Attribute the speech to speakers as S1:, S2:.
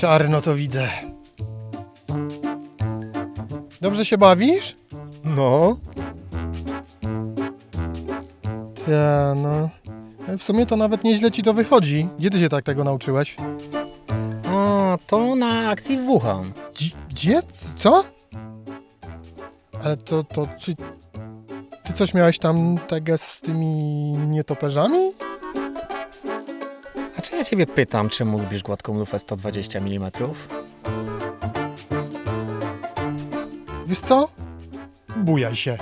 S1: Czarno to widzę. Dobrze się bawisz?
S2: No.
S1: Ta, no. W sumie to nawet nieźle ci to wychodzi. Gdzie ty się tak tego nauczyłeś?
S2: O, to na akcji w Wuhan.
S1: Gdzie? gdzie? Co? Ale to, to, czy... Ty coś miałeś tam tego z tymi nietoperzami?
S2: Czy ja ciebie pytam, czemu lubisz gładką lufę 120 mm?
S1: Wiesz co? Bujaj się.